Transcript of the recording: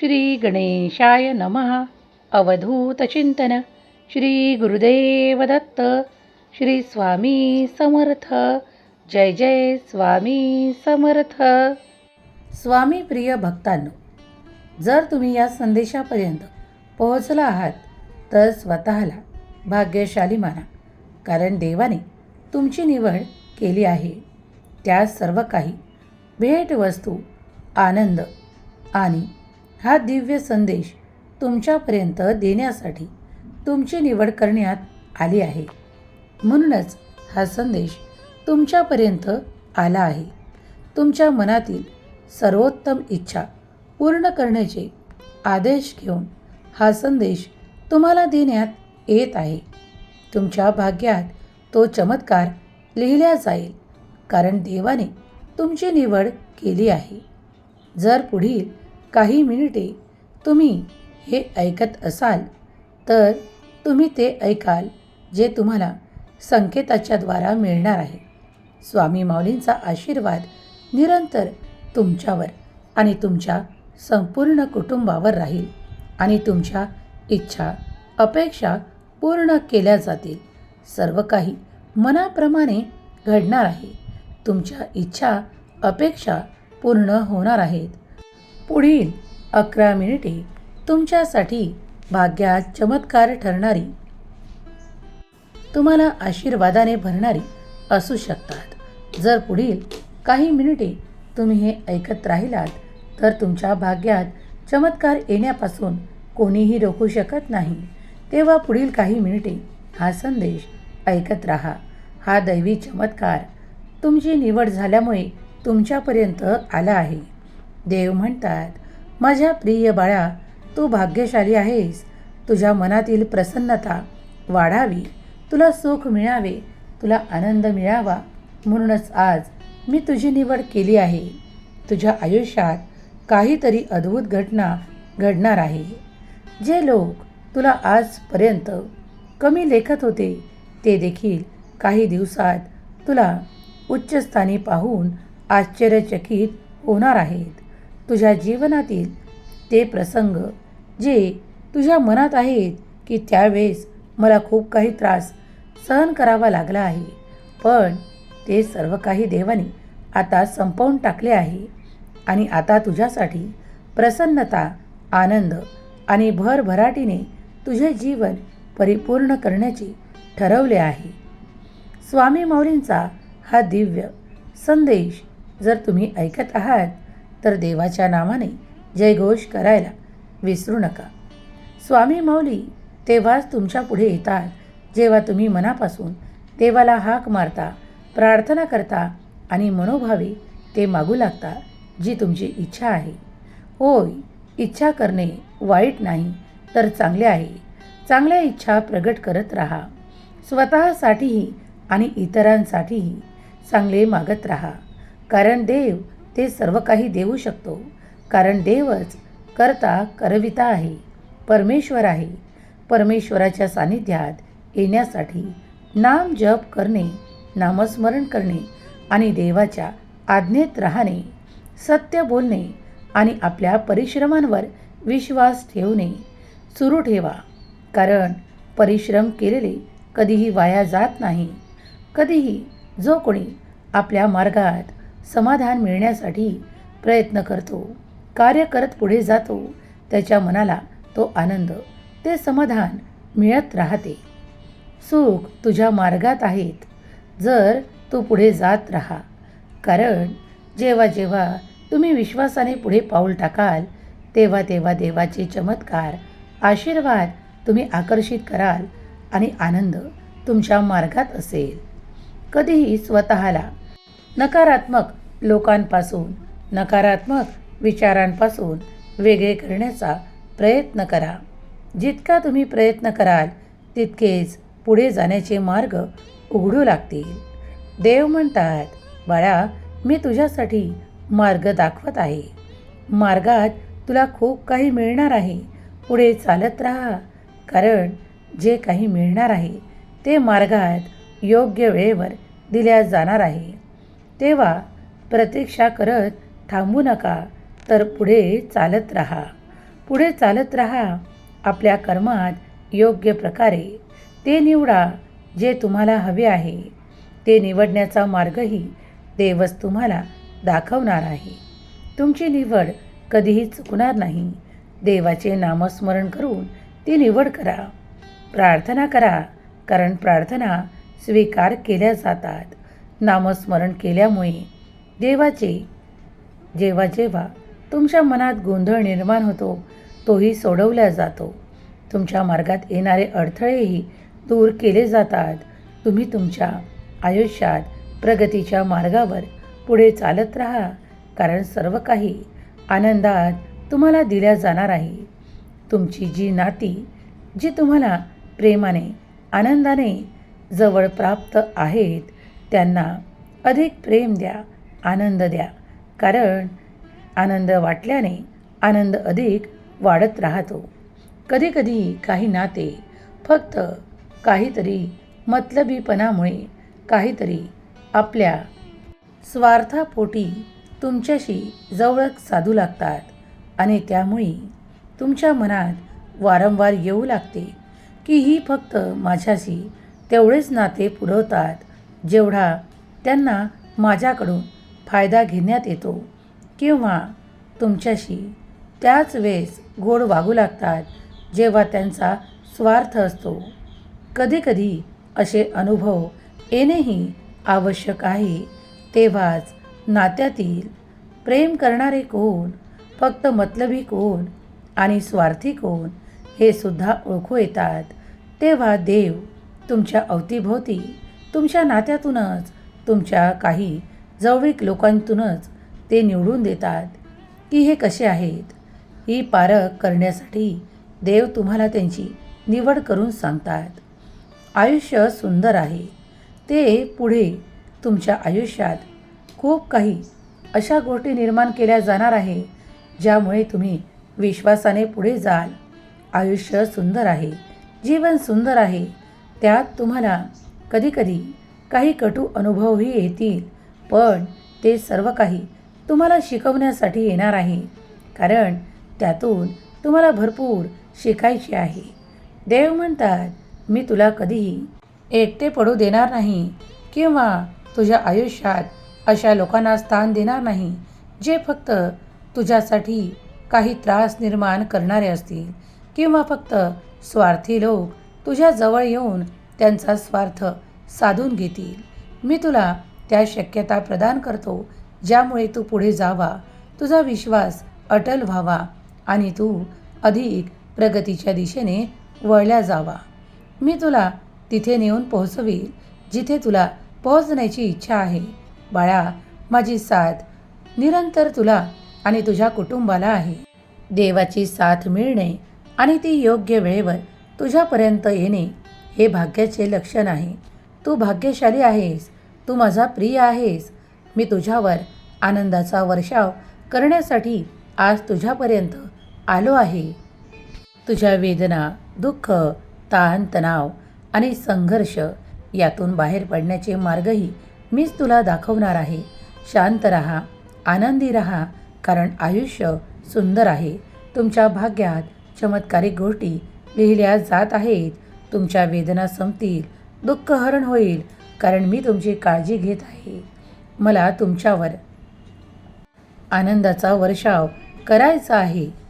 श्री गणेशाय नमः अवधूतचिंतन श्री गुरुदेव दत्त. श्री स्वामी समर्थ. जय जय स्वामी समर्थ. स्वामी प्रिय भक्तांनो जर तुम्ही या संदेशापर्यंत पोहोचला आहात तर स्वतःला भाग्यशाली माना कारण देवाने तुमची निवड केली आहे. त्या सर्व काही भेटवस्तू आनंद आणि हा दिव्य संदेश तुमच्यापर्यंत देण्यासाठी तुमची निवड करण्यात आली आहे. म्हणूनच हा संदेश तुमच्यापर्यंत आला आहे. तुमच्या मनातील सर्वोत्तम इच्छा पूर्ण करण्याचे आदेश घेऊन हा संदेश तुम्हाला देण्यात येत आहे. तुमच्या भाग्यात तो चमत्कार लिहिल्या जाईल कारण देवाने तुमची निवड केली आहे. जर पुढील काही मिनिटे तुम्ही हे ऐकत असाल तर तुम्ही ते ऐकाल जे तुम्हाला संकेताच्या द्वारा मिळणार आहे. स्वामी माऊलींचा आशीर्वाद निरंतर तुमच्यावर आणि तुमच्या संपूर्ण कुटुंबावर राहील आणि तुमच्या इच्छा अपेक्षा पूर्ण केल्या जातील. सर्व काही मनाप्रमाणे घडणार आहे. तुमच्या इच्छा अपेक्षा पूर्ण होणार आहेत. पुढील अकरा मिनिटे तुमच्यासाठी भाग्यात चमत्कार ठरणारी. तुम्हाला आशीर्वादाने भरणारी असू शकतात. जर पुढील काही मिनिटे तुम्ही हे ऐकत राहिलात तर तुमच्या भाग्यात चमत्कार येण्यापासून कोणीही रोखू शकत नाही. तेव्हा पुढील काही मिनिटे हा संदेश ऐकत राहा. हा दैवी चमत्कार तुमची निवड झाल्यामुळे तुमच्यापर्यंत आला आहे. देव म्हणतात माझ्या प्रिय बाळा तू भाग्यशाली आहेस. तुझ्या मनातील प्रसन्नता वाढावी. तुला सुख मिळावे. तुला आनंद मिळावा. म्हणूनच आज मी तुझी निवड केली आहे. तुझ्या आयुष्यात काहीतरी अद्भुत घटना घडणार आहे. जे लोक तुला आजपर्यंत कमी लेखत होते ते देखील काही दिवसात तुला उच्चस्थानी पाहून आश्चर्यचकित होणार आहेत. तुझ्या जीवनातील ते प्रसंग जे तुझ्या मनात आहेत की त्यावेळेस मला खूप काही त्रास सहन करावा लागला आहे. पण ते सर्व काही देवाने आता संपवून टाकले आहे आणि आता तुझ्यासाठी प्रसन्नता आनंद आणि भरभराटीने तुझे जीवन परिपूर्ण करण्याचे ठरवले आहे. स्वामी माऊलींचा हा दिव्य संदेश जर तुम्ही ऐकत आहात तर देवाच्या नावाने जयघोष करायला विसरू नका. स्वामी माऊली तेव्हाच तुमच्यापुढे येतात. जेव्हा तुम्ही मनापासून देवाला हाक मारता प्रार्थना करता आणि मनोभावे ते मागू लागता जी तुमची इच्छा आहे. होय इच्छा करणे वाईट नाही तर चांगले आहे. चांगल्या इच्छा प्रगट करत राहा. स्वतःसाठीही आणि इतरांसाठीही चांगले मागत राहा. कारण देव ते सर्व काही देऊ शकतो कारण देवच करता करविता आहे परमेश्वर आहे. परमेश्वराच्या सानिध्यात येण्यासाठी नाम जप करणे नामस्मरण करणे आणि देवाच्या आज्ञेत राहणे सत्य बोलणे आणि आपल्या परिश्रमांवर विश्वास ठेवणे सुरू ठेवा. कारण परिश्रम केलेले कधीही वाया जात नाही. कधीही जो कोणी आपल्या मार्गात समाधान मिळण्यासाठी प्रयत्न करतो. कार्य करत पुढे जातो. त्याच्या मनाला तो आनंद ते समाधान मिळत राहते. सुख तुझ्या मार्गात आहेत. जर तू पुढे जात राहा. कारण जेव्हा जेव्हा तुम्ही विश्वासाने पुढे पाऊल टाकाल तेव्हा तेव्हा देवाचे चमत्कार आशीर्वाद तुम्ही आकर्षित कराल आणि आनंद तुमच्या मार्गात असेल. कधीही स्वतःला नकारात्मक लोकांपासून नकारात्मक विचारांपासून वेगळे करण्याचा प्रयत्न करा. जितका तुम्ही प्रयत्न कराल तितकेच पुढे जाण्याचे मार्ग उघडू लागतील. देव म्हणतात बाळा मी तुझ्यासाठी मार्ग दाखवत आहे. मार्गात तुला खूप काही मिळणार आहे. पुढे चालत राहा. कारण जे काही मिळणार आहे ते मार्गात योग्य वेळेवर दिल्या जाणार आहे. तेव्हा प्रतीक्षा करत थांबू नका तर पुढे चालत राहा. पुढे चालत राहा आपल्या कर्मात योग्य प्रकारे. ते निवडा जे तुम्हाला हवे आहे. ते निवडण्याचा मार्गही देवच तुम्हाला दाखवणार आहे. तुमची निवड कधीही चुकणार नाही. देवाचे नामस्मरण करून ती निवड करा. प्रार्थना करा कारण प्रार्थना स्वीकार केल्या जातात. नामस्मरण केल्यामुळे देवाचे जेव्हा जेव्हा तुमच्या मनात गोंधळ निर्माण होतो तोही सोडवला जातो. तुमच्या मार्गात येणारे अडथळेही दूर केले जातात. तुम्ही तुमच्या आयुष्यात प्रगतीच्या मार्गावर पुढे चालत राहा कारण सर्व काही आनंदात तुम्हाला दिल्या जाणार आहे. तुमची जी नाती जी तुम्हाला प्रेमाने आनंदाने जवळ प्राप्त आहेत त्यांना अधिक प्रेम द्या. आनंद द्या. कारण आनंद वाटल्याने आनंद अधिक वाढत राहतो. कधीकधी काही नाते फक्त काहीतरी मतलबीपणामुळे काहीतरी आपल्या स्वार्थापोटी तुमच्याशी जवळक साधू लागतात आणि त्यामुळे तुमच्या मनात वारंवार येऊ लागते की ही फक्त माझ्याशी तेवढेच नाते पुरवतात जेवढा त्यांना माझ्याकडून फायदा घेण्यात येतो किंवा तुमच्याशी त्याच वेळेस गोड वागू लागतात जेव्हा त्यांचा स्वार्थ असतो. कधीकधी असे अनुभव येणेही आवश्यक आहे. तेव्हाच नात्यातील प्रेम करणारे कोण फक्त मतलबी कोण आणि स्वार्थी कोण हे सुद्धा ओळखू येतात. तेव्हा देव तुमच्या अवतीभोवती तुमच्या नात्यातूनच तुमच्या काही जवळीक लोकांतूनच ते निवडून देतात की हे कसे आहेत. ही पारख करण्यासाठी देव तुम्हाला त्यांची निवड करून सांगतात. आयुष्य सुंदर आहे. ते पुढे तुमच्या आयुष्यात खूप काही अशा गोष्टी निर्माण केल्या जाणार आहे ज्यामुळे तुम्ही विश्वासाने पुढे जाल. आयुष्य सुंदर आहे. जीवन सुंदर आहे. त्यात तुम्हाला कधीकधी काही कटू अनुभवही येतील. पण ते सर्व काही तुम्हाला शिकवण्यासाठी येणार आहे. कारण त्यातून तुम्हाला भरपूर शिकायचे आहे. देव म्हणतात मी तुला कधीही एकटे पडू देणार नाही किंवा तुझ्या आयुष्यात अशा लोकांना स्थान देणार नाही जे फक्त तुझ्यासाठी काही त्रास निर्माण करणारे असतील किंवा फक्त स्वार्थी लोक तुझ्याजवळ येऊन त्यांचा स्वार्थ साधून घेतील. मी तुला त्या शक्यता प्रदान करतो ज्यामुळे तू पुढे जावा. तुझा विश्वास अटल व्हावा आणि तू अधिक प्रगतीच्या दिशेने वळल्या जावा. मी तुला तिथे नेऊन पोहोचवील जिथे तुला पोहोचण्याची इच्छा आहे. बाळा माझी साथ निरंतर तुला आणि तुझ्या कुटुंबाला आहे. देवाची साथ मिळणे आणि ती योग्य वेळेवर तुझ्यापर्यंत येणे हे भाग्याचे लक्षण आहे. तू भाग्यशाली आहेस तू माझा प्रिय आहेस. मी तुझ्यावर आनंदाचा वर्षाव करण्यासाठी आज तुझ्यापर्यंत आलो आहे. तुझ्या वेदना दुःख ताण तणाव आणि संघर्ष यातून बाहेर पडण्याचे मार्गही मीच तुला दाखवणार आहे. शांत रहा आनंदी रहा कारण आयुष्य सुंदर आहे. तुमच्या भाग्यात चमत्कारिक गोष्टी लिहिल्या जात आहेत. तुमच्या वेदना संपतील दुःख हरण होईल कारण मी तुमची काळजी घेत आहे. मला तुमच्यावर आनंदाचा वर्षाव करायचा आहे.